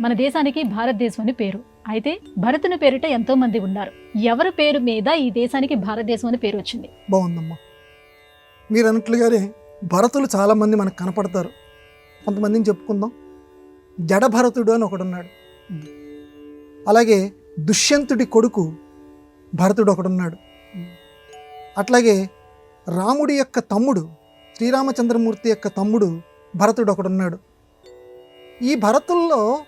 మన దేశానికి భారతదేశం అని పేరు. అయితే భరతుని పేరిట ఎంతో మంది ఉన్నారు. ఎవరి పేరు మీద ఈ దేశానికి భారతదేశం అని పేరు వచ్చింది? బాగుందమ్మా. మీరు అన్నట్లుగానే భరతులు చాలామంది మనకు కనపడతారు. కొంతమందిని చెప్పుకుందాం. జడభరతుడు అని ఒకడున్నాడు అలాగే దుష్యంతుడి కొడుకు భరతుడు ఒకడున్నాడు అట్లాగే రాముడి యొక్క తమ్ముడు శ్రీరామచంద్రమూర్తి యొక్క తమ్ముడు భరతుడు ఒకడున్నాడు ఈ భరతుల్లో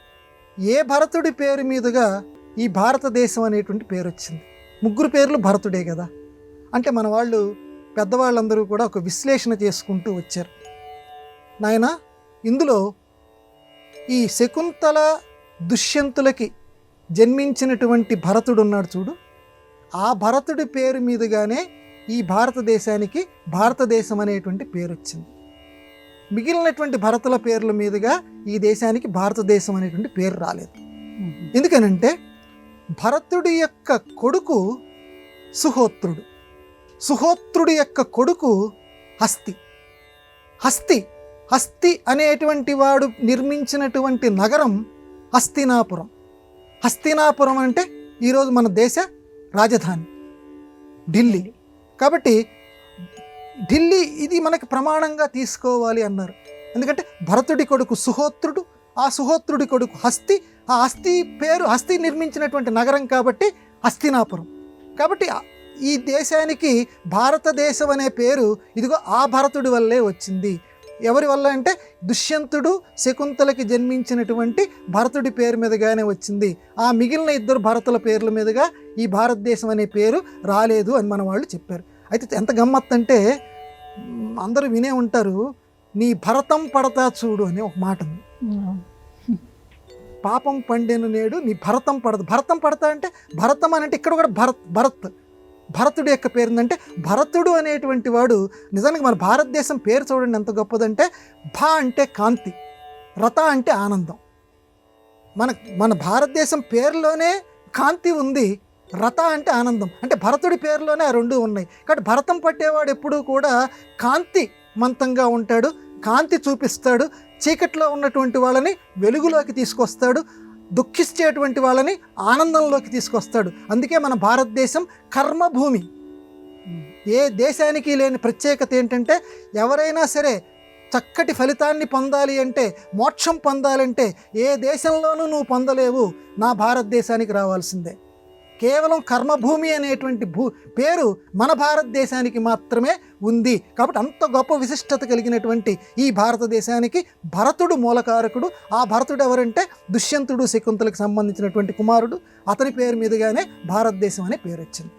ఏ భరతుడి పేరు మీదుగా ఈ భారతదేశం అనేటువంటి పేరు వచ్చింది? ముగ్గురు పేర్లు భరతుడే కదా. అంటే మన వాళ్ళు పెద్దవాళ్ళందరూ కూడా ఒక విశ్లేషణ చేసుకుంటూ వచ్చారు. నాయన ఇందులో ఈ శకుంతల దుష్యంతులకి జన్మించినటువంటి భరతుడు ఉన్నాడు చూడు. ఆ భరతుడి పేరు మీదుగానే ఈ భారతదేశానికి భారతదేశం అనేటువంటి పేరు వచ్చింది. మిగిలినటువంటి భరతుల పేర్ల మీదుగా ఈ దేశానికి భారతదేశం అనేటువంటి పేరు రాలేదు. ఎందుకనంటే భరతుడి యొక్క కొడుకు సుహోత్రుడు. సుహోత్రుడి యొక్క కొడుకు హస్తి. హస్తి హస్తి అనేటువంటి వాడు నిర్మించినటువంటి నగరం హస్తినాపురం. హస్తినాపురం అంటే ఈరోజు మన దేశ రాజధాని ఢిల్లీ. కాబట్టి ఢిల్లీ ఇది మనకి ప్రమాణంగా తీసుకోవాలి అన్నారు. ఎందుకంటే భరతుడి కొడుకు సుహోత్రుడు ఆ సుహోత్రుడి కొడుకు హస్తి ఆ హస్తి పేరు హస్తి నిర్మించినటువంటి నగరం కాబట్టి హస్తినాపురం. కాబట్టి ఈ దేశానికి భారతదేశం అనే పేరు ఇదిగో ఆ భరతుడి వల్లే వచ్చింది. ఎవరి వల్ల అంటే దుష్యంతుడు శకుంతలకి జన్మించినటువంటి భరతుడి పేరు మీదుగానే వచ్చింది. ఆ మిగిలిన ఇద్దరు భరతుల పేర్ల మీదుగా ఈ భారతదేశం అనే పేరు రాలేదు అని మన వాళ్ళు చెప్పారు. అయితే ఎంత గమ్మత్ అంటే అందరూ వినే ఉంటారు నీ భరతం పడతా చూడు అని ఒక మాట ఉంది. పాపం పండెను నేడు నీ భరతం పడదు. భరతం పడతా అంటే భరతం అని అంటే ఇక్కడ కూడా భరత్ భరత్. భరతుడు యొక్క పేరు ఏంటంటే భరతుడు అనేటువంటి వాడు నిజానికి మన భారతదేశం పేరు చూడండి ఎంత గొప్పదంటే భా అంటే కాంతి రత అంటే ఆనందం. మన మన భారతదేశం పేరులోనే కాంతి ఉంది. రథ అంటే ఆనందం. అంటే భరతుడి పేరులోనే ఆ రెండు ఉన్నాయి. కాబట్టి భరతం పట్టేవాడు ఎప్పుడూ కూడా కాంతి మంతంగా ఉంటాడు కాంతి చూపిస్తాడు చీకట్లో ఉన్నటువంటి వాళ్ళని వెలుగులోకి తీసుకొస్తాడు దుఃఖించేటువంటి వాళ్ళని ఆనందంలోకి తీసుకొస్తాడు. అందుకే మన భారతదేశం కర్మభూమి. ఏ దేశానికి లేని ప్రత్యేకత ఏంటంటే ఎవరైనా సరే చక్కటి ఫలితాన్ని పొందాలి అంటే మోక్షం పొందాలంటే ఏ దేశంలోనూ నువ్వు పొందలేవు. నా భారతదేశానికి రావాల్సిందే. కేవలం కర్మభూమి అనేటువంటి భూ పేరు మన భారతదేశానికి మాత్రమే ఉంది. కాబట్టి అంత గొప్ప విశిష్టత కలిగినటువంటి ఈ భారతదేశానికి భరతుడు మూలకారకుడు. ఆ భరతుడు ఎవరంటే దుష్యంతుడు శకుంతలకు సంబంధించినటువంటి కుమారుడు. అతని పేరు మీదుగానే భారతదేశం అనే పేరు వచ్చింది